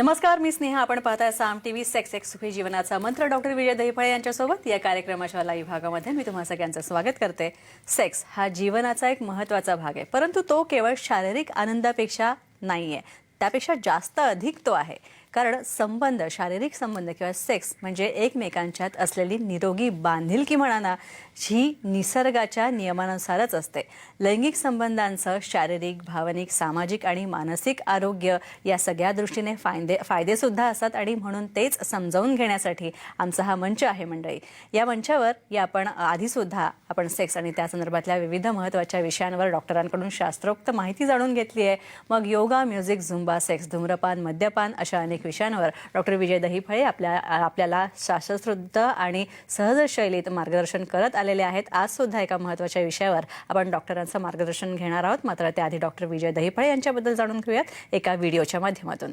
नमस्कार मी स्नेहा. आपण पाहताय साम टीव्ही सेक्स एक्स सुखी जीवनाचा मंत्र. डॉक्टर विजय दहिफळे यांच्यासोबत या कार्यक्रमाच्या लाईव्ह भागामध्ये मी तुम्हा सगळ्यांचं स्वागत करते. सेक्स हा जीवनाचा एक महत्त्वाचा भाग आहे परंतु तो केवळ शारीरिक आनंदापेक्षा नाहीये. त्यापेक्षा जास्त अधिक तो आहे. कारण संबंध शारीरिक संबंध किंवा सेक्स म्हणजे एकमेकांच्यात असलेली निरोगी बांधिलकी म्हणा ना ही निसर्गाच्या नियमानुसारच असते. लैंगिक संबंधांचं शारीरिक भावनिक सामाजिक आणि मानसिक आरोग्य या सगळ्या दृष्टीने फायदे फायदेसुद्धा असतात आणि म्हणून तेच समजावून घेण्यासाठी आमचा हा मंच आहे मंडळी. या मंचावर या आपण आधीसुद्धा आपण सेक्स आणि त्या संदर्भातल्या विविध महत्त्वाच्या विषयांवर डॉक्टरांकडून शास्त्रोक्त माहिती जाणून घेतली आहे. मग योगा म्युझिक झुंबा सेक्स धूम्रपान मद्यपान अशा अनेक विषयांवर. डॉक्टर विजय दहिफळे आपल्या आपल्याला शास्त्रशुद्ध आणि सहज शैलीत मार्गदर्शन करत आलेले आहेत. आज सुद्धा एका महत्त्वाच्या विषयावर आपण डॉक्टरांचं मार्गदर्शन घेणार आहोत. मात्र त्याआधी डॉक्टर विजय दहिफळे यांच्याबद्दल जाणून घेऊयात एका व्हिडिओच्या माध्यमातून.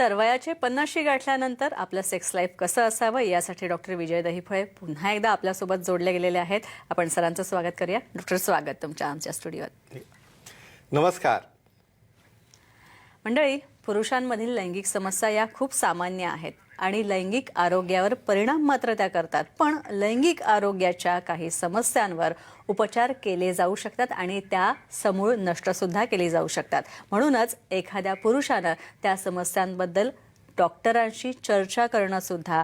तर वयाचे पन्नासशी गाठल्यानंतर आपलं सेक्स लाईफ कसं असावं? यासाठी डॉक्टर विजय दहिफळे पुन्हा एकदा आपल्यासोबत जोडले गेलेले आहेत. आपण सरांचं स्वागत करूया. डॉक्टर स्वागत तुमच्या आमच्या स्टुडिओत. नमस्कार. मंडळी पुरुषांमधील लैंगिक समस्या या खूप सामान्य आहेत. आणि लैंगिक आरोग्यावर परिणाम मात्र त्या करतात. पण लैंगिक आरोग्याच्या काही समस्यांवर उपचार केले जाऊ शकतात आणि त्या समूळ नष्टसुद्धा केली जाऊ शकतात. म्हणूनच एखाद्या पुरुषानं त्या समस्यांबद्दल डॉक्टरांशी चर्चा करणंसुद्धा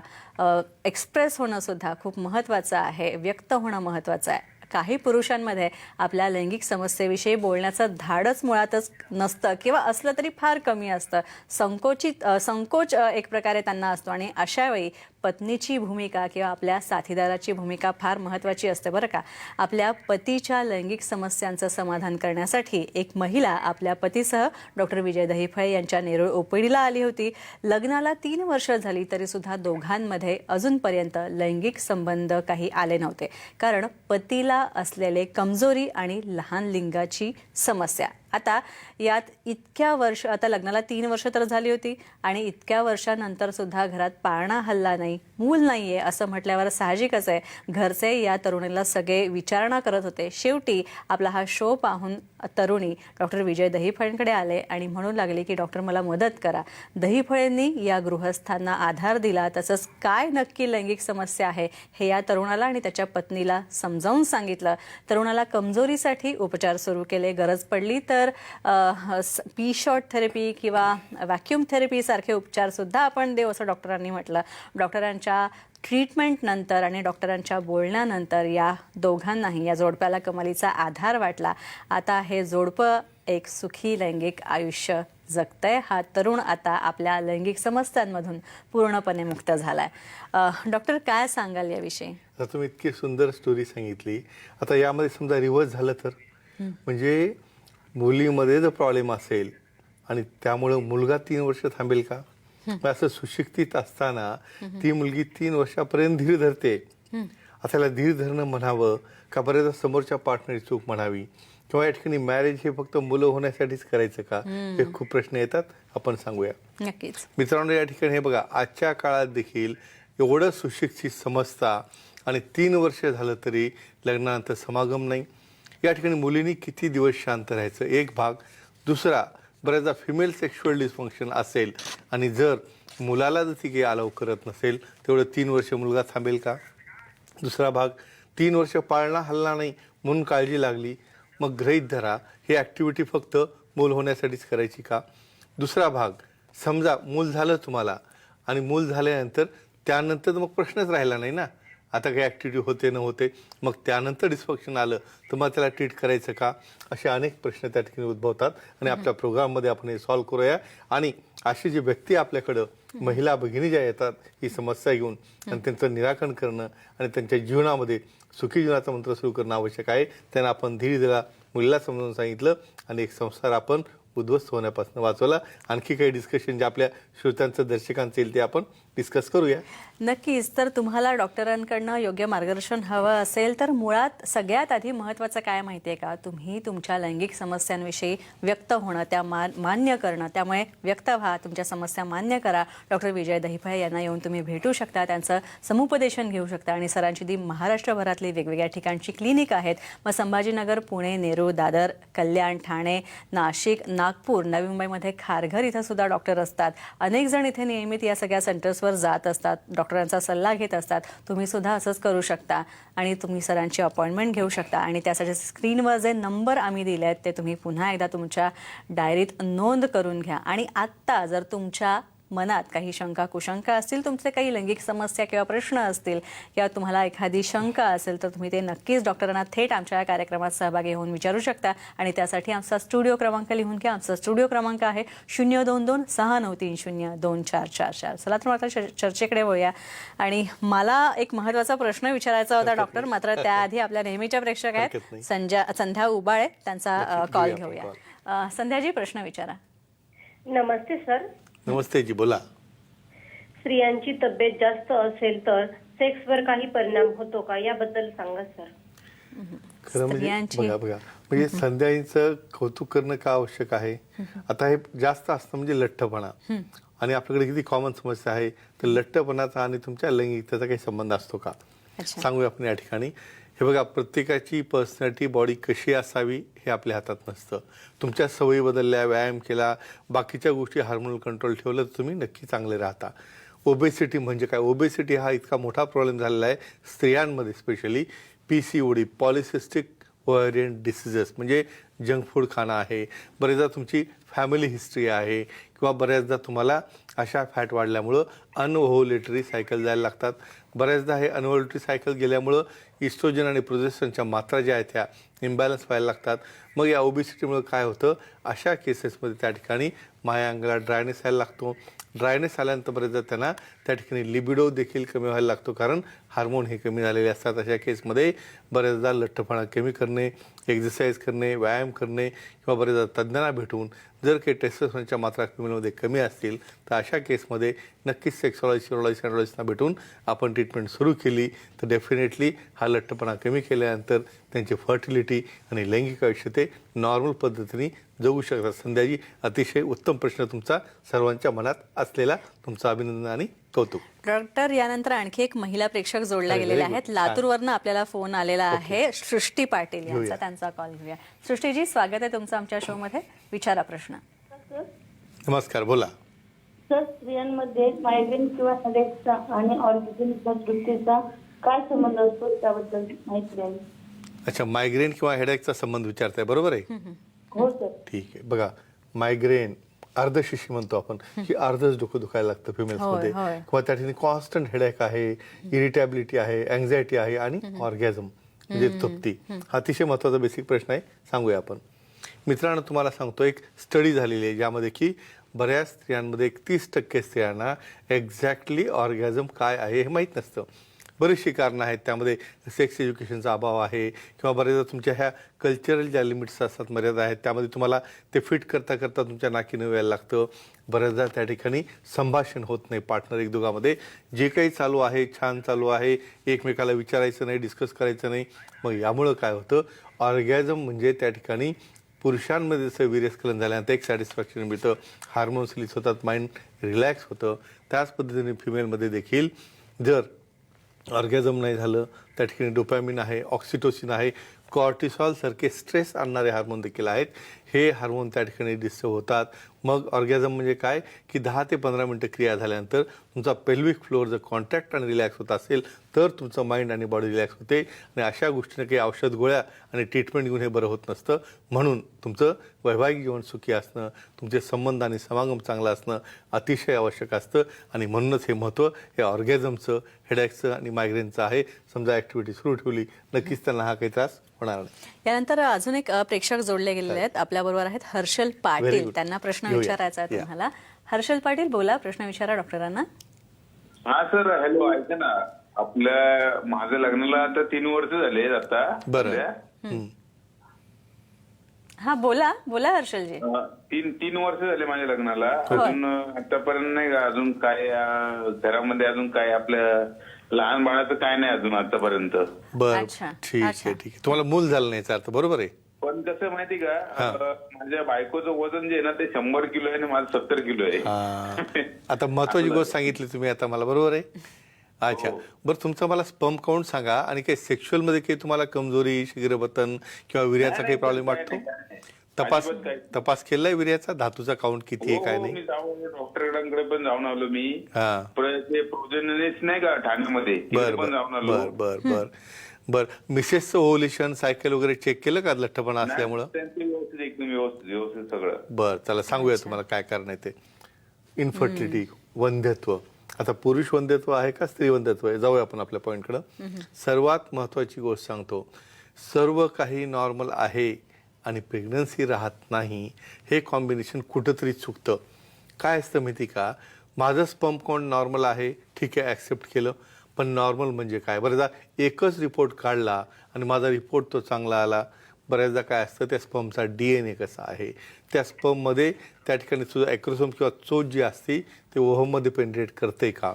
एक्सप्रेस होणंसुद्धा खूप महत्त्वाचं आहे व्यक्त होणं महत्त्वाचं आहे. काही पुरुषांमध्ये आपल्या लैंगिक समस्येविषयी बोलण्याचं धाडच मुळातच नसतं किंवा असलं तरी फार कमी असतं. संकोचित संकोच एक प्रकारे त्यांना असतो. आणि अशावेळी पत्नीची भूमिका किंवा आपल्या साथीदाराची भूमिका फार महत्त्वाची असते बरं का. आपल्या पतीच्या लैंगिक समस्यांचं समाधान करण्यासाठी एक महिला आपल्या पतीसह डॉक्टर विजय दहिफळे यांच्या नेरूळ ओपीडीला आली होती. लग्नाला तीन वर्ष झाली तरी सुद्धा दोघांमध्ये अजूनपर्यंत लैंगिक संबंध काही आले नव्हते. कारण पतीला असलेले कमजोरी आणि लहान लिंगाची समस्या. आता यात इतक्या वर्ष आता लग्नाला तीन वर्ष तर झाली होती आणि इतक्या वर्षानंतर सुद्धा घरात पाळणा हल्ला नाही मूल नाहीये असं म्हटल्यावर साहजिकच आहे. घरचे या तरुणीला सगळे विचारणा करत होते. शेवटी आपला हा शो पाहून तरुणी डॉक्टर विजय दहिफळेंकडे आले आणि म्हणू लागले की डॉक्टर मला मदत करा. दहिफळेंनी या गृहस्थांना आधार दिला. तसंच काय नक्की लैंगिक समस्या आहे हे या तरुणाला आणि त्याच्या पत्नीला समजावून सांगितलं. तरुणाला कमजोरीसाठी उपचार सुरू केले. गरज पडली तर पी शॉट थेरपी किंवा व्हॅक्यूम थेरपी सारखे उपचार सुद्धा आपण देऊ असं डॉक्टरांनी म्हटलं. डॉक्टरांच्या ट्रीटमेंट नंतर आणि डॉक्टरांच्या बोलण्यानंतर या दोघांनाही या जोडप्याला कमालीचा आधार वाटला. आता हे जोडपं एक सुखी लैंगिक आयुष्य जगतंय. हा तरुण आता आपल्या लैंगिक समस्यांमधून पूर्णपणे मुक्त झालाय. अ, डॉक्टर काय सांगाल याविषयी? तुम्ही इतकी सुंदर स्टोरी सांगितली. आता यामध्ये समजा रिव्हर्स झालं तर? म्हणजे मुलीमध्ये जर प्रॉब्लेम असेल आणि त्यामुळं मुलगा तीन वर्ष थांबेल का? असं सुशिक्षित असताना ती मुलगी तीन वर्षापर्यंत धीर धरते. त्याला धीर धरणं म्हणावं का बऱ्याचदा समोरच्या पार्टनर चूक म्हणावी? किंवा या ठिकाणी मॅरेज हे फक्त मुलं होण्यासाठीच करायचं का? हे खूप प्रश्न येतात. आपण सांगूया. नक्कीच. मित्रांनो या ठिकाणी हे बघा आजच्या काळात देखील एवढं सुशिक्षित समजता आणि तीन वर्ष झालं तरी लग्नानंतर समागम नाही. या ठिकाणी मुलींनी किती दिवस शांत राहायचं? एक भाग. दुसरा बऱ्याचदा फिमेल सेक्शुअल डिस्फंक्शन असेल आणि जर मुलाला जर ती काही अलाव करत नसेल तेवढं तीन वर्ष मुलगा थांबेल का? दुसरा भाग तीन वर्ष पाळणा हल्ला नाही म्हणून काळजी लागली मग गृहीत धरा ही ॲक्टिव्हिटी फक्त मूल होण्यासाठीच करायची का? दुसरा भाग समजा मूल झालं तुम्हाला आणि मूल झाल्यानंतर त्यानंतर मग प्रश्नच राहिला नाही ना? आता काही ॲक्टिव्हिटी होते न होते मग त्यानंतर डिस्फंक्शन आलं. तर मग त्याला ट्रीट करायचं का? असे अनेक प्रश्न त्या ठिकाणी उद्भवतात. आणि आपल्या प्रोग्राममध्ये आपण हे सॉल्व्ह करूया. आणि अशी जी व्यक्ती आपल्याकडं महिला भगिनी ज्या येतात ही समस्या घेऊन आणि त्यांचं निराकरण करणं आणि त्यांच्या जीवनामध्ये सुखी जीवनाचा मंत्र सुरू करणं आवश्यक आहे. त्यांना आपण धीर दिला मुलीला समजावून सांगितलं आणि एक संसार आपण उद्ध्वस्त होण्यापासून वाचवला. आणखी काही डिस्कशन जे आपल्या श्रोत्यांचं दर्शकांचं येईल ते आपण डिस्कस करूया. नक्कीच तर तुम्हाला डॉक्टरांकडनं योग्य मार्गदर्शन हवं असेल तर मुळात सगळ्यात आधी महत्त्वाचं काय माहिती आहे का? तुम्ही तुमच्या लैंगिक समस्यांविषयी व्यक्त होणं त्या मान मान्य करणं. त्यामुळे व्यक्त व्हा तुमच्या समस्या मान्य करा. डॉक्टर विजय दहिफाय यांना येऊन तुम्ही भेटू शकता त्यांचं समुपदेशन घेऊ शकता. आणि सरांची ती महाराष्ट्रभरातली वेगवेगळ्या ठिकाणची क्लिनिक आहेत. मग संभाजीनगर पुणे नेरूळ दादर कल्याण ठाणे नाशिक नागपूर नवी मुंबईमध्ये खारघर इथं सुद्धा डॉक्टर असतात. अनेक जण इथे नियमित या सगळ्या सेंटर्सवर जात असतात डॉक्टरांचा सल्ला घेत असतात तुम्ही सुद्धा असंच करू शकता आणि तुम्ही सरांची अपॉइंटमेंट घेऊ शकता. आणि त्यासाठी स्क्रीनवर जे नंबर आम्ही दिले आहेत ते तुम्ही पुन्हा एकदा तुमच्या डायरीत नोंद करून घ्या. आणि आत्ता जर तुमच्या मनात काही शंका कुशंका असतील तुमचे काही लैंगिक समस्या किंवा प्रश्न असतील किंवा तुम्हाला एखादी शंका असेल तर तुम्ही ते नक्कीच डॉक्टरांना थेट आमच्या या कार्यक्रमात सहभागी होऊन विचारू शकता. आणि त्यासाठी आमचा स्टुडिओ क्रमांक लिहून घ्या. आमचा स्टुडिओ क्रमांक आहे शून्य दोन दोन सहा नऊ तीन शून्य दोन चार चार चार. चला तर मग आता चर- चर्चेकडे वळूया. आणि मला एक महत्त्वाचा प्रश्न विचारायचा होता डॉक्टर. मात्र त्याआधी आपल्या नेहमीच्या प्रेक्षक आहेत. संध्या संध्या उबाळे. त्यांचा कॉल घेऊया संध्याजी प्रश्न विचारा. नमस्ते सर. नमस्ते जी बोला. स्त्रियांची तब्येत जास्त असेल तर सेक्सवर काही परिणाम होतो का? याबद्दल सांगा सर. खरं म्हणजे स्त्रियांची- बघा बघा. म्हणजे संध्याईंचं कौतुक करणं का आवश्यक आहे? आता हे जास्त असतं म्हणजे लठ्ठपणा. आणि आपल्याकडे किती कॉमन समस्या आहे तर लठ्ठपणाचा आणि तुमच्या लैंगिकतेचा काही संबंध असतो का? अच्छा. सांगूया आपण या ठिकाणी. हे बघा प्रत्येकाची पर्सनॅलिटी बॉडी कशी असावी हे आपल्या हातात नसतं. तुमच्या सवयी बदलल्या व्यायाम केला बाकीच्या गोष्टी हार्मोनल कंट्रोल ठेवलं तर तुम्ही नक्की चांगले राहता. ओबेसिटी म्हणजे काय? ओबेसिटी हा इतका मोठा प्रॉब्लेम झालेला आहे स्त्रियांमध्ये specially P C OD polycystic ovarian diseases म्हणजे जंक फूड खाणं आहे. बरेचदा तुमची फॅमिली हिस्ट्री आहे. किंवा बऱ्याचदा तुम्हाला अशा फॅट वाढल्यामुळं अनव्होलेटरी सायकल जायला लागतात. बऱ्याचदा हे अनव्होलेटरी सायकल गेल्यामुळं इस्ट्रोजन आणि प्रोजेस्टनच्या मात्रा ज्या आहेत त्या इम्बॅलन्स व्हायला लागतात. मग या ओबिसिटीमुळं काय होतं? अशा केसेसमध्ये त्या ठिकाणी माया अंगाला ड्रायनेस यायला लागतो. ड्रायनेस आल्यानंतर बऱ्याचदा त्यांना त्या ठिकाणी लिबिडो देखील कमी व्हायला लागतो. कारण हार्मोन हे कमी झालेले असतात. अशा केसमध्ये बऱ्याचदा लठ्ठपणा कमी करणे एक्झरसाईज करणे व्यायाम करणे किंवा बऱ्याचदा तज्ज्ञांना भेटून जर काही टेस्टोस्टेरॉनच्या मात्रा कमीमध्ये कमी असतील तर अशा केसमध्ये नक्कीच सेक्सॉलॉजी सिरोलॉजी सेंट्रॉलॉजिस्टना भेटून आपण ट्रीटमेंट सुरू केली. तर डेफिनेटली हा लठ्ठपणा कमी केल्यानंतर त्यांची फर्टिलिटी आणि लैंगिक आयुष्य ते नॉर्मल पद्धतीने जगू शकतात. संध्याजी अतिशय उत्तम प्रश्न तुमचा सर्वांच्या मनात असलेला तुमचा अभिनंदन आणि कौतुक. डॉक्टर यानंतर आणखी एक महिला प्रेक्षक जोडल्या गेलेल्या आहेत. लातूरवरनं आपल्याला फोन आलेला आहे. सृष्टी पाटील यांचा. त्यांचा कॉल घेऊया. सृष्टीजी स्वागत आहे तुमचं आमच्या शो मध्ये. विचारा प्रश्न. नमस्कार बोला. सर स्त्रियांमध्ये मायग्रेन किंवा हेडेकचा आणि ऑर्गिझमच्या दृष्टीचा काय संबंध असतो त्याबद्दल माहिती द्यावी अच्छा मायग्रेन किंवा हेडेकचा संबंध विचारताय बरोबर आहे? हो सर. ठीक आहे. बघा मायग्रेन अर्धशिशी म्हणतो आपण की अर्धच डोकं दुखायला लागतं फिमेल्समध्ये. किंवा त्या ठिकाणी कॉन्स्टंट हेडेक आहे इरिटॅबिलिटी आहे अँझायटी आहे आणि ऑर्गॅझम म्हणजे तृप्ती. हा अतिशय महत्त्वाचा बेसिक प्रश्न आहे सांगूया आपण. मित्रांनो तुम्हाला सांगतो एक स्टडी झालेली आहे ज्यामध्ये की बऱ्याच स्त्रियांमध्ये एक तीस टक्के स्त्रियांना एक्झॅक्टली ऑर्गॅझम काय आहे हे माहीत नसतं. बरीचशी कारणं आहेत. त्यामध्ये सेक्स एज्युकेशनचा अभाव आहे किंवा बऱ्याचदा तुमच्या ह्या कल्चरल ज्या लिमिट्स असतात मर्यादा आहेत त्यामध्ये तुम्हाला ते फिट करता करता तुमच्या नाकीनं व्हायला लागतं. बऱ्याचदा त्या ठिकाणी संभाषण होत नाही पार्टनर एक दोघांमध्ये. जे काही चालू आहे छान चालू आहे एकमेकाला विचारायचं नाही डिस्कस करायचं नाही. मग यामुळं काय होतं? ऑर्गॅझम म्हणजे त्या ठिकाणी पुरुषांमध्ये जसं वीर्यस्खलन झाल्यानंतर एक सॅटिस्फॅक्शन मिळतं. हार्मोन्स रिलीज होतात माइंड रिलॅक्स होतं. त्याच पद्धतीने फिमेलमध्ये देखील जर ऑर्गॅझम नाही झालं त्या ठिकाणी डोपॅमिन आहे ऑक्सिटोसिन आहे कॉर्टिसॉल सारखे स्ट्रेस आणणारे हार्मोन देखील आहेत. हे हार्मोन त्या ठिकाणी डिस्टर्ब होतात. मग ऑर्गॅझम म्हणजे काय? की दहा ते पंधरा मिनटं क्रिया झाल्यानंतर तुमचा पेल्विक फ्लोअर जर कॉन्टॅक्ट आणि रिलॅक्स होत असेल तर तुमचं माइंड आणि बॉडी रिलॅक्स होते. आणि अशा गोष्टीनं काही औषध गोळ्या आणि ट्रीटमेंट घेऊन हे बरं होत नसतं. म्हणून तुमचं वैवाहिक जीवन सुखी असणं तुमचे संबंध आणि समागम चांगला असणं अतिशय आवश्यक असतं. आणि म्हणूनच हे महत्त्व हे ऑर्गॅझमचं हेडॅकचं आणि मायग्रेनचं आहे. समजा ॲक्टिव्हिटी सुरू ठेवली नक्कीच त्यांना हा काही त्रास होणार नाही. यानंतर अजून एक प्रेक्षक जोडले गेलेले आहेत. आपल्या बरोबर आहेत हर्षल पाटील. त्यांना प्रश्न. विचारायचा आहे. तुम्हाला. हर्षल पाटील बोला प्रश्न विचारा डॉक्टरांना. हा सर हॅलो ऐका ना. आपल्या माझं लग्नाला आता तीन वर्ष झाले आता. बरं. सध्या. हा बोला बोला हर्षलजी. अं, तीन तीन वर्ष झाले माझ्या लग्नाला. अजून अं, आतापर्यंत नाही का अजून काय अं, घरामध्ये अजून काय आपल्या लहान बाळाचं काय नाही अजून आतापर्यंत. बर. अच्छा, ठीक. आहे ठीक आहे. तुम्हाला मूल झालं नाही याचा अर्थ बरोबर आहे? पण कसं माहिती का माझ्या बायकोचं वजन जे आहे ना ते शंभर किलो आहे आणि माझं सत्तर किलो आहे. हा. आता महत्वाची गोष्ट सांगितली तुम्ही आता मला बरोबर आहे? अच्छा. हो. बरं तुमचं मला स्पम काउंट सांगा आणि काही सेक्शुअलमध्ये काही तुम्हाला कमजोरी शीघ्रपतन किंवा विर्याचा काही प्रॉब्लेम काय वाटतो? नाही, काय नाही. तपास अजिबात काय. तपास केलाय विर्याचा? धातूचा काउंट किती आहे काय हो, नाही? मी जाऊन डॉक्टरांकडे पण जाऊन आलो मी. हा. परत ते प्रोजेनेस नाही का ठाण्यामध्ये तिथे बर पण बर. जाऊन आलो. बर बर बर. बर मिसेसचं ओव्हुलेशन सायकल वगैरे चेक केलं का लठ्ठपणा असल्यामुळं? त्यांचं व्यवस्थित एकदम व्यवस्थित व्यवस्थित सगळं. बर चला सांगूया तुम्हाला काय कारण आहे ते. इन्फर्टिलिटी वंध्यत्व. आता पुरुष वंध्यत्व आहे का स्त्री वंध्यत्व आहे? जाऊया आपण आपल्या पॉईंटकडं सर्वात महत्वाची गोष्ट सांगतो सर्व काही नॉर्मल आहे आणि प्रेग्नन्सी राहत नाही हे कॉम्बिनेशन कुठंतरी चुकतं. काय असतं माहिती का? माझं स्पंप काउंट नॉर्मल आहे ठीक आहे ॲक्सेप्ट केलं. पण नॉर्मल म्हणजे काय? बरेचदा एकच रिपोर्ट काढला आणि माझा रिपोर्ट तो चांगला आला. बऱ्याचदा काय असतं त्या स्पमचा डी एन ए कसा आहे? त्या स्पममध्ये त्या ठिकाणी सुद्धा ॲक्रोसोम किंवा चोच जी असते ते ओहममध्ये पेनिट्रेट करते का?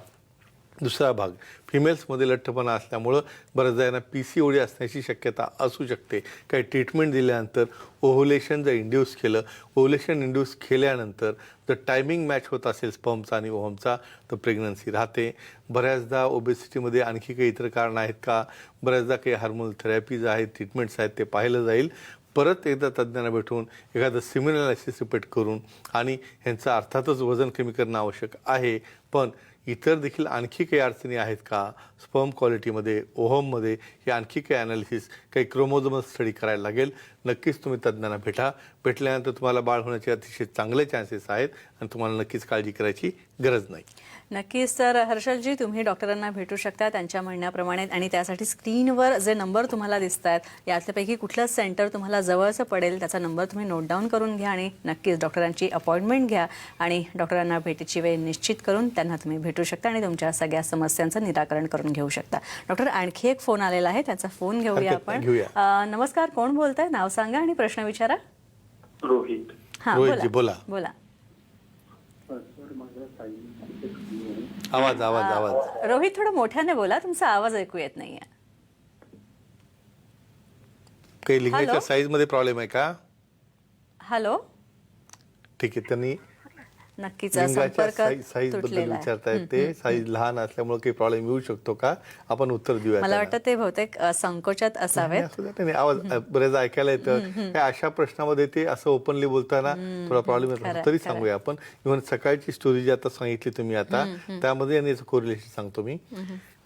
दुसरा भाग. फिमेल्समध्ये लठ्ठपणा असल्यामुळं बऱ्याचदा यांना पी सी ओडी असण्याची शक्यता असू शकते. काही ट्रीटमेंट दिल्यानंतर ओव्हुलेशन जर इंड्यूस केलं ओव्हुलेशन इंड्यूस केल्यानंतर जर टायमिंग मॅच होत असेल स्पमचा आणि ओहमचा तर प्रेग्नन्सी राहते. बऱ्याचदा ओबेसिटीमध्ये आणखी काही इतर कारणं आहेत का? बऱ्याचदा काही हार्मोनल थेरपीज आहेत ट्रीटमेंट्स आहेत ते पाहिलं जाईल. परत एकदा तज्ज्ञांना भेटून एखादं सिमिलर रिपीट करून आणि ह्यांचं अर्थातच वजन कमी करणं आवश्यक आहे. पण इतर देखील आणखी काही अडचणी आहेत का? स्पर्म क्वालिटीमध्ये ओहममध्ये हे आणखी काही अनालिसिस काही क्रोमोझोमल स्टडी करायला लागेल. नक्कीच तुम्ही तज्ज्ञांना भेटा. भेटल्यानंतर तुम्हाला बाळ होण्याचे अतिशय चांगले चान्सेस आहेत आणि तुम्हाला नक्कीच काळजी करायची गरज नाही. नक्कीच तर हर्षलजी तुम्ही डॉक्टरांना भेटू शकता त्यांच्या म्हणण्याप्रमाणे आणि त्यासाठी स्क्रीनवर जे नंबर तुम्हाला दिसत आहेत यातल्यापैकी कुठलं सेंटर तुम्हाला जवळचं पडेल त्याचा नंबर तुम्ही नोट डाऊन करून घ्या आणि नक्कीच डॉक्टरांची अपॉइंटमेंट घ्या आणि डॉक्टरांना भेटीची वेळ निश्चित करून त्यांना तुम्ही भेटू शकता आणि तुमच्या सगळ्या समस्यांचं निराकरण करून घेऊ शकता. डॉक्टर आणखी एक फोन आलेला आहे त्याचा फोन घेऊया आपण. नमस्कार कोण बोलतंय? नाव सांगा आणि प्रश्न विचारा. रोहित. हा रोहितजी, बोला. बोला. साईज आवाज आवाज आवाज. रोहित थोडं मोठ्याने बोला तुमचा आवाज ऐकू येत नाहीये. काही लिंगाच्या हॅलो? साईजमध्ये प्रॉब्लेम आहे का? हॅलो. ठीक आहे त्यांनी नक्कीच संपर्क साईजबद्दल तुटलेला आहे. विचारतायत ते. साईज लहान असल्यामुळे काही प्रॉब्लेम येऊ शकतो का? आपण उत्तर देऊया मला. वाटतं ते बहुतेक अ, संकोचात नाही, असावेत असू द्या, नाही, आवाज बरेच ऐकायला येतं. हे अशा प्रश्नामध्ये ते असं ओपनली बोलताना थोडा प्रॉब्लेम येतो. तरी. सांगूया आपण. इव्हन सकाळची स्टोरी जी आता सांगितली तुम्ही आता त्यामध्ये आणि कोरिलेशन सांगतो मी.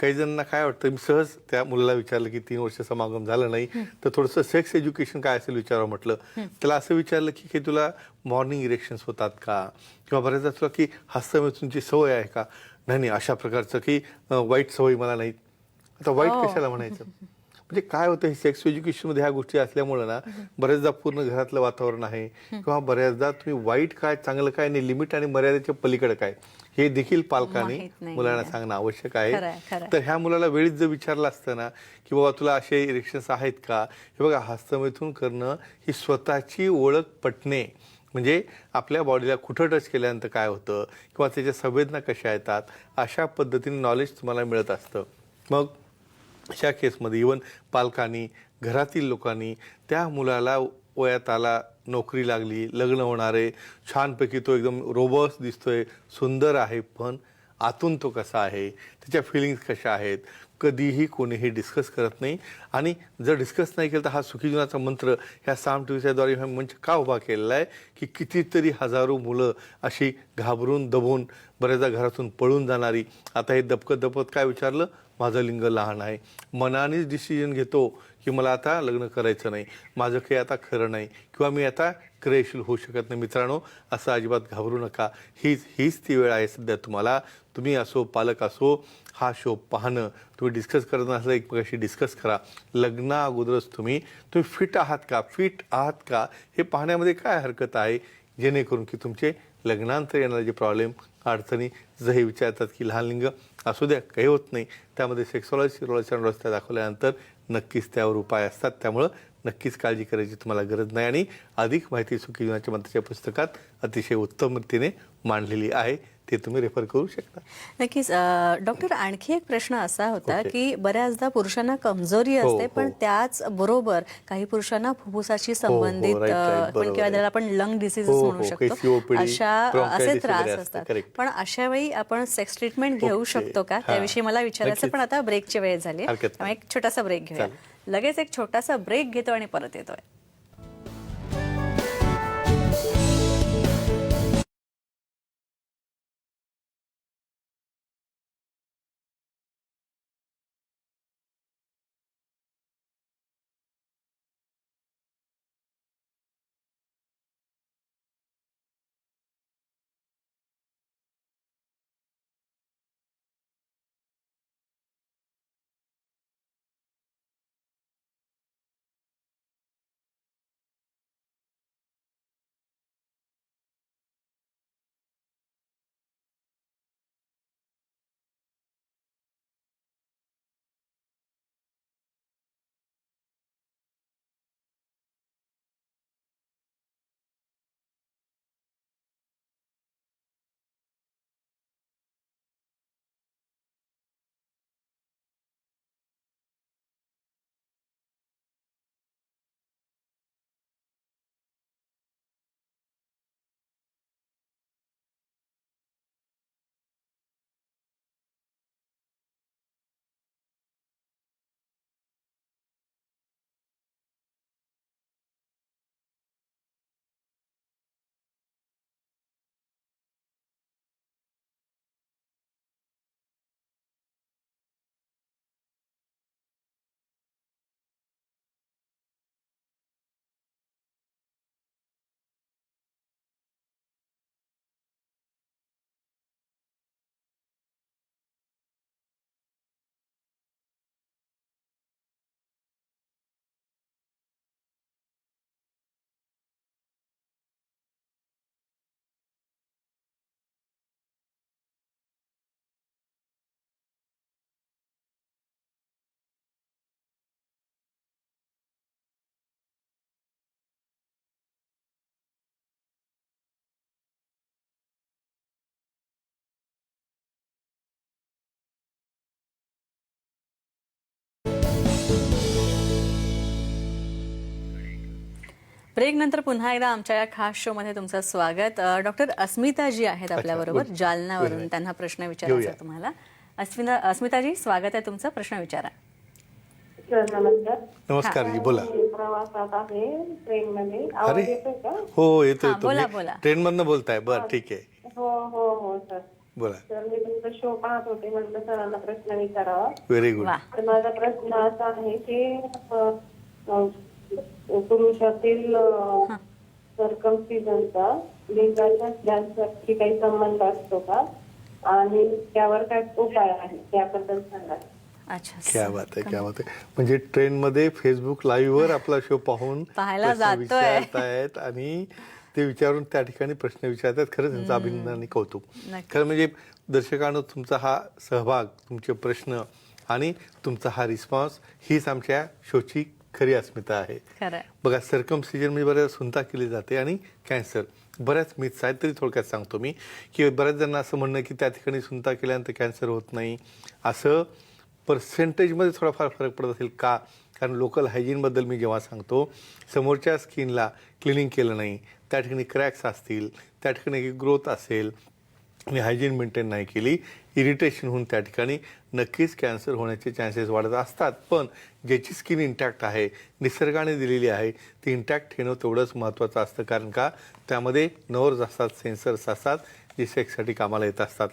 काही जणांना काय वाटतं? मी सहज त्या मुलाला विचारलं की तीन वर्ष समागम झालं नाही तर थोडंसं सेक्स एज्युकेशन काय असेल विचारावं म्हटलं? त्याला असं विचारलं की की तुला मॉर्निंग इरेक्शन्स होतात का? किंवा बऱ्याचदा तुला की हस्तमेचूंची सवय आहे का? नाही नाही अशा प्रकारचं की वाईट सवय मला नाहीत. आता वाईट हो. कशाला म्हणायचं? म्हणजे काय होतं हे सेक्स एज्युकेशनमध्ये ह्या गोष्टी असल्यामुळे ना बरेचदा पूर्ण घरातलं वातावरण आहे. किंवा बऱ्याचदा तुम्ही वाईट काय चांगलं काय आणि लिमिट आणि मर्यादेच्या पलीकडे काय हे देखील पालकांनी. मुलांना सांगणं आवश्यक आहे. तर ह्या मुलाला वेळीच जर विचारलं असतं ना की बाबा तुला असे इरेक्शन्स आहेत का? हे बघा हस्तमैथून करणं ही स्वतःची ओळख पटणे. म्हणजे आपल्या बॉडीला कुठं टच केल्यानंतर काय होतं किंवा त्याच्या संवेदना कशा येतात अशा पद्धतीने नॉलेज तुम्हाला मिळत असतं. मग अशा केसमध्ये इवन पालकांनी घरातील लोकांनी त्या मुलाला वयात आला नोकरी लागली लग्न होणारे छानपैकी तो एकदम रोबस दिसतोय सुंदर आहे पण आतून तो कसा आहे त्याच्या फिलिंग्स कशा आहेत कधीही कोणीही डिस्कस करत नाही. आणि जर डिस्कस नाही केलं तर हा सुखी जीवनाचा मंत्र ह्या साम टीव्हीच्याद्वारे हा मंच का उभा केलेला आहे? की कितीतरी हजारो मुलं अशी घाबरून दबून बऱ्याचदा घरातून पळून जाणारी. आता हे दबकत दबकत काय विचारलं? माझं लिंग लहान आहे. मनानेच डिसिजन घेतो की मला आता लग्न करायचं नाही. माझं काही आता खरं नाही. किंवा मी आता क्रियाशील होऊ शकत नाही. मित्रांनो असं अजिबात घाबरू नका. हीच हीच ती वेळ आहे सध्या तुम्हाला. तुम्ही असो पालक असो हा शो पाहणं. तुम्ही डिस्कस करत नसलं एकमेकाशी डिस्कस करा. लग्न अगोदरच तुम्ही तुम्ही फिट आहात का? फिट आहात का? हे पाहण्यामध्ये काय हरकत आहे? जेणेकरून की तुमचे लग्नांतर येणारे जे प्रॉब्लेम अडचणी जसे विचारतात की लहान लिंग असू द्या काही होत नाही. त्यामध्ये सेक्सॉलॉजी सिरोलॉजी रस्त्या दाखवल्यानंतर नक्कीच त्यावर उपाय असतात. त्यामुळं नक्कीच काळजी करायची तुम्हाला गरज नाही. आणि अधिक माहिती सुखी जीवनाच्या मंत्राच्या पुस्तकात अतिशय उत्तम रीतीने मांडलेली आहे. ते तुम्ही रेफर करू शकता नक्कीच डॉक्टर आणखी एक प्रश्न असा होता. की बऱ्याचदा पुरुषांना कमजोरी हो, असते हो. पण त्याच बरोबर काही पुरुषांना फुफ्फुसाशी संबंधित पण बरोबर किंवा. त्याला आपण लंग डिसीज हो, म्हणू हो, शकतो अशा असे त्रास असतात. पण अशा वेळी आपण सेक्स ट्रीटमेंट घेऊ. शकतो का हा. त्याविषयी मला विचारायचं. पण आता ब्रेकची वेळ झाली एक छोटासा ब्रेक घेऊया लगेच एक छोटासा ब्रेक घेतो आणि परत येतोय ब्रेक नंतर पुन्हा एकदा आमच्या या खास शो मध्ये तुमचं स्वागत. डॉक्टर अस्मिता जी आहेत आपल्याबरोबर बोल. त्यांना प्रश्न विचारायचा तुम्हाला. अस्मिता अस्मिताजी स्वागत आहे तुमचं. प्रश्न विचारा. सर नमस्कार. नमस्कार जी बोला. मी प्रवासात आहे ट्रेन मध्ये आवाज अरे येतोय का? हो येतोय बोला, बोला. ट्रेन मधनं बोलताय. बर ठीक आहे. हो हो हो सर. बोला. तर मी तुमचा शो पाहत होते म्हटलं सरांना प्रश्न विचारावा. व्हेरी गुड तर माझा प्रश्न असा आहे की पुरुषातील सरकमसिजनचा लिंगाच्या कॅन्सरशी काही संबंध असतो का? आणि त्यावर काय उपाय आहे? त्याबद्दल सांगा. अच्छा क्या बात आहे क्या बात आहे. म्हणजे ट्रेन मध्ये फेसबुक लाईव्ह वर आपला शो पाहून पाहायला प्रश्न जातोय. विचारतायत आणि ते विचारून त्या ठिकाणी प्रश्न विचारतात खरंच त्यांचं अभिनंदन आणि कौतुक. खरं म्हणजे दर्शकांनो तुमचा हा सहभाग तुमचे प्रश्न आणि तुमचा हा रिस्पॉन्स हीच आमच्या शोची खरी अस्मिता आहे. बघा सरकमसिजन म्हणजे बऱ्याच सुनता केली जाते आणि कॅन्सर बऱ्याच मिथ्स आहेत तरी थोडक्यात सांगतो मी की बऱ्याच जणांना असं म्हणणं की त्या ठिकाणी सुनता केल्यानंतर कॅन्सर होत नाही. असं पर्सेंटेजमध्ये थोडाफार फरक पडत असेल का? कारण लोकल हायजीनबद्दल मी जेव्हा सांगतो समोरच्या स्किनला क्लिनिंग केलं नाही त्या ठिकाणी क्रॅक्स असतील त्या ठिकाणी ग्रोथ असेल आणि हायजीन मेंटेन नाही केली. इरिटेशन होऊन त्या ठिकाणी नक्कीच कॅन्सर होण्याचे चान्सेस वाढत असतात. पण ज्याची स्किन इंटॅक्ट आहे निसर्गाने दिलेली आहे ती इंटॅक्ट ठेवणं तेवढंच महत्त्वाचं असतं. कारण का? त्यामध्ये नर्व्ज असतात सेन्सर्स असतात जे सेक्ससाठी कामाला येत असतात.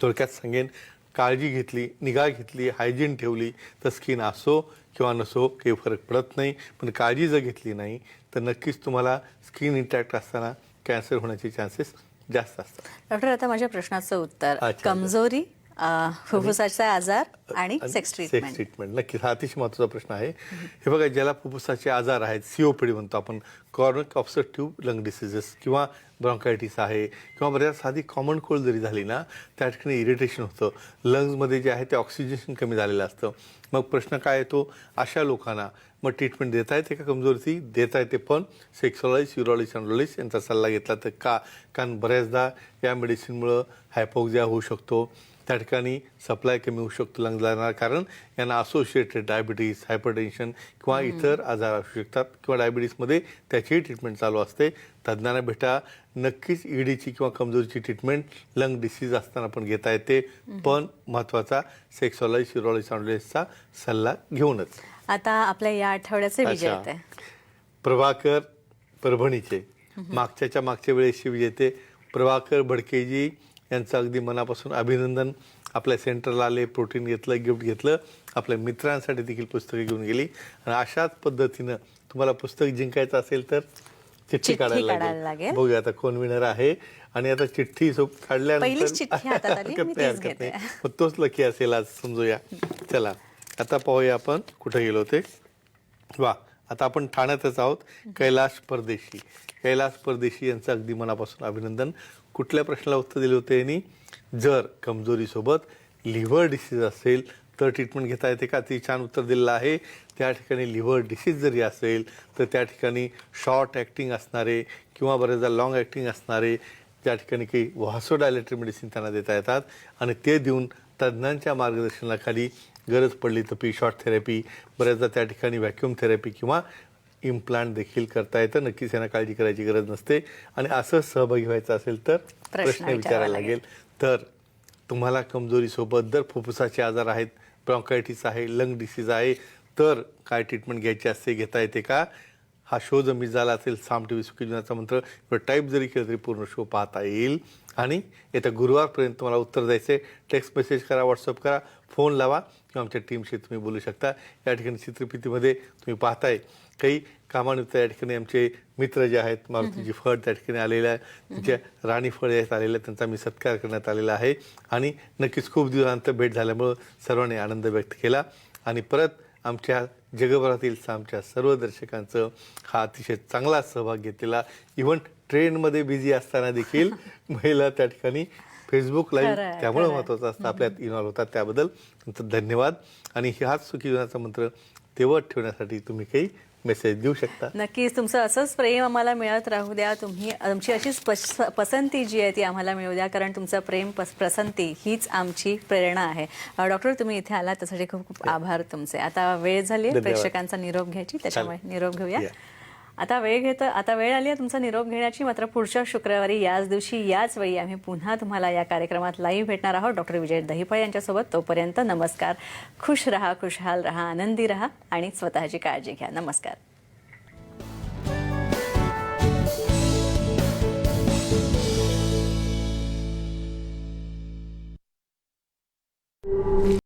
थोडक्यात सांगेन काळजी घेतली निगा घेतली हायजीन ठेवली तर स्किन असो किंवा नसो काही फरक पडत नाही. पण काळजी जर घेतली नाही तर नक्कीच तुम्हाला स्किन इंटॅक्ट असताना कॅन्सर होण्याचे चान्सेस जास्त असतात डॉक्टर आता माझ्या प्रश्नाचं उत्तर. कमजोरी फुफ्फुसाचा आजार आणि सेक्स सेक्स ट्रीटमेंट ट्रीटमेंट नक्कीच. हा अतिशय महत्त्वाचा प्रश्न आहे. हे बघा ज्याला फुफ्फुसाचे आजार आहेत सीओपीडी म्हणतो आपण कॉर्निक ऑब्स्ट्रक्टिव्ह लंग डिसिजेस किंवा ब्रॉन्कायटिस आहे किंवा बऱ्याच साधी कॉमन कोल्ड जरी झाली ना त्या ठिकाणी इरिटेशन होतं. लंग्समध्ये जे आहे ते ऑक्सिजन कमी झालेलं असतं. मग प्रश्न काय येतो? अशा लोकांना मग ट्रीटमेंट देता येते का कमजोरीची? देता येते पण सेक्सॉलॉजिस्ट युरॉलॉजिस्ट अँड्रोलॉजिस्ट यांचा सल्ला घेतला तर का? कारण बऱ्याचदा या मेडिसिनमुळं हायपोक्झिया होऊ शकतो. त्या ठिकाणी सप्लाय कमी होऊ शकतो लंग जाणार कारण यांना असोसिएटेड डायबिटीस हायपरटेन्शन किंवा इतर आजार असू शकतात किंवा डायबिटीसमध्ये त्याचीही ट्रीटमेंट चालू असते. तज्ज्ञांना भेटा नक्कीच ईडीची किंवा कमजोरीची ट्रीटमेंट लंग डिसीज असताना पण घेता येते. पण महत्त्वाचा सेक्सॉलॉजिस्ट युरॉलॉजिस्ट अँड्रोलॉजिस्टचा सल्ला घेऊनच. आता आपल्या या आठवड्याचे. आहे प्रभाकर परभणीचे. मागच्याच्या मागच्या वेळेसचे विजेते प्रभाकर भडकेजी यांचं अगदी मनापासून अभिनंदन. आपल्या सेंटरला आले प्रोटीन घेतलं गिफ्ट घेतलं. आपल्या मित्रांसाठी देखील पुस्तकं घेऊन गेली. आणि अशाच पद्धतीनं तुम्हाला पुस्तक जिंकायचं असेल तर चिठ्ठी काढायला लागेल. बघूया आता कोण विनर आहे. आणि आता चिठ्ठी काढल्यानंतर हरकत नाही. मग तोच लकी असेल आज समजूया. चला आता पाहूया आपण कुठे गेलो ते वा आता आपण ठाण्यातच आहोत. कैलाश परदेशी. कैलाश परदेशी यांचं अगदी मनापासून अभिनंदन. कुठल्या प्रश्नाला उत्तर दिले होते यांनी? जर कमजोरीसोबत लिव्हर डिसीज असेल तर ट्रीटमेंट घेता येते का? ती छान उत्तर दिलेलं आहे. त्या ठिकाणी लिव्हर डिसीज जरी असेल तर त्या ठिकाणी शॉर्ट ॲक्टिंग असणारे किंवा बऱ्याचदा लॉंग ॲक्टिंग असणारे त्या ठिकाणी काही व्हासोडायलेटरी मेडिसिन त्यांना देता येतात. आणि ते देऊन तज्ज्ञांच्या मार्गदर्शनाखाली गरज पडली तर पी शॉर्ट थेरपी बऱ्याचदा त्या ठिकाणी व्हॅक्युम थेरपी किंवा इम्प्लांट देखील करता येतं. नक्कीच यांना काळजी करायची गरज नसते. आणि असं सहभागी व्हायचं असेल तर प्रश्न विचारावा विचारायला लागेल. तर तुम्हाला कमजोरीसोबत जर फुफ्फुसाचे आजार आहेत ब्रॉन्कायटिस आहे लंग डिसीज आहे तर काय ट्रीटमेंट घ्यायची असते घेता येते का? हा शो जर मिस झाला असेल साम टी व्ही सुखी जीवनाचा मंत्र किंवा टाईप जरी केलं तरी पूर्ण शो पाहता येईल. आणि येत्या गुरुवारपर्यंत तुम्हाला उत्तर द्यायचे. टेक्स्ट मेसेज करा व्हॉट्सअप करा फोन लावा किंवा आमच्या टीमशी तुम्ही बोलू शकता. या ठिकाणी चित्रफितीमध्ये तुम्ही पाहताय. काही कामानिमित्त या ठिकाणी आमचे मित्र जे आहेत मारुतीजी फळ त्या ठिकाणी आलेले आहे. तिच्या राणी फळ आहेत आलेल्या त्यांचा मी सत्कार करण्यात आलेला आहे. आणि नक्कीच खूप दिवसानंतर भेट झाल्यामुळं सर्वांनी आनंद व्यक्त केला. आणि परत आमच्या जगभरातील आमच्या सर्व दर्शकांचं हा अतिशय चांगला सहभाग घेतलेला इव्हन ट्रेनमध्ये बिझी असताना देखील महिला त्या ठिकाणी फेसबुक लाईव्ह त्यामुळे. महत्त्वाचं असतं आपल्यात इन्व्हॉल्व होतात त्याबद्दल. तुमचं धन्यवाद. आणि हाच सुखी जीवनाचा मंत्र तेवत ठेवण्यासाठी तुम्ही काही मेसेज देऊ शकता नक्कीच तुमचं असंच प्रेम आम्हाला मिळत राहू द्या तुम्ही तुमची अशीच पस पसंती जी आहे ती आम्हाला मिळू द्या कारण तुमचं प्रेम पस प्रसंती हीच आमची प्रेरणा आहे डॉक्टर तुम्ही इथे आलात त्यासाठी खूप खूप आभार तुमचे आता वेळ झाली आहे. प्रेक्षकांचा निरोप घ्यायची त्याच्यामुळे. निरोप घेऊया. आता वेळ घेतो आता वेळ आली आहे तुमचा निरोप घेण्याची. मात्र पुढच्या शुक्रवारी याच दिवशी याच वेळी आम्ही पुन्हा तुम्हाला या कार्यक्रमात लाईव्ह भेटणार आहोत. डॉक्टर विजय दहिफळे यांच्यासोबत तोपर्यंत नमस्कार. खुश रहा खुशहाल रहा आनंदी रहा आणि स्वतःची काळजी घ्या. नमस्कार.